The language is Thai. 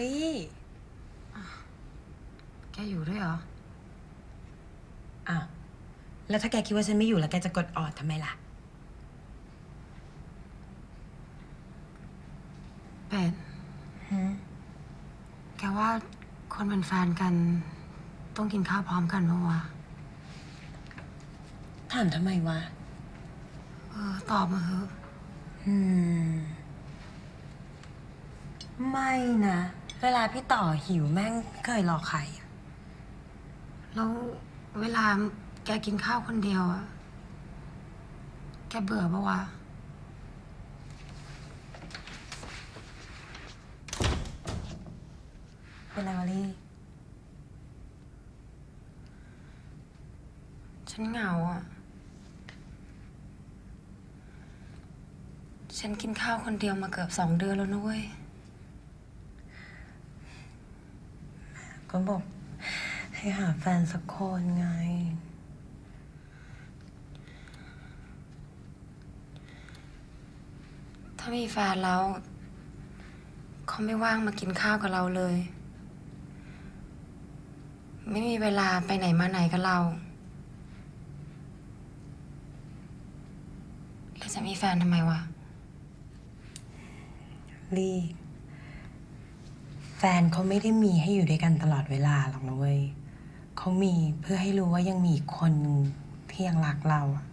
ลี่แกอยู่ด้วยเหรอ อ้าว แล้วถ้าแกคิดว่าฉันไม่อยู่แล้วแกจะกดออดทำไมล่ะเป็ดแกว่าคนเป็นแฟนกัน ต้องกินข้าวพร้อมกันปะวะ ถามทำไมวะ เออ ตอบมาเถอะ อืม ไม่นะ เวลาพี่ต่อหิวแม่งเคยรอใครอะแล้วเวลาแกกินข้าวคนเดียวอะแกเบื่อปะวะ เป็นไรวะลี่ฉันเหงาอะฉันกินข้าวคนเดียวมาเกือบสองเดือนแล้วนะเว้ย ก็บอก ให้หาแฟนสักคนไง ถ้ามีแฟนแล้ว เขาไม่ว่างมากินข้าวกับเราเลย ไม่มีเวลาไปไหนมาไหนกับเราแล้วจะมีแฟนทำไมวะ ลี่ แฟนเขาไม่ได้มีให้อยู่ด้วยกันตลอดเวลาหรอกนะเว้ยเขามีเพื่อให้รู้ว่ายังมีอีกคนนึงที่ยังรักเราอะ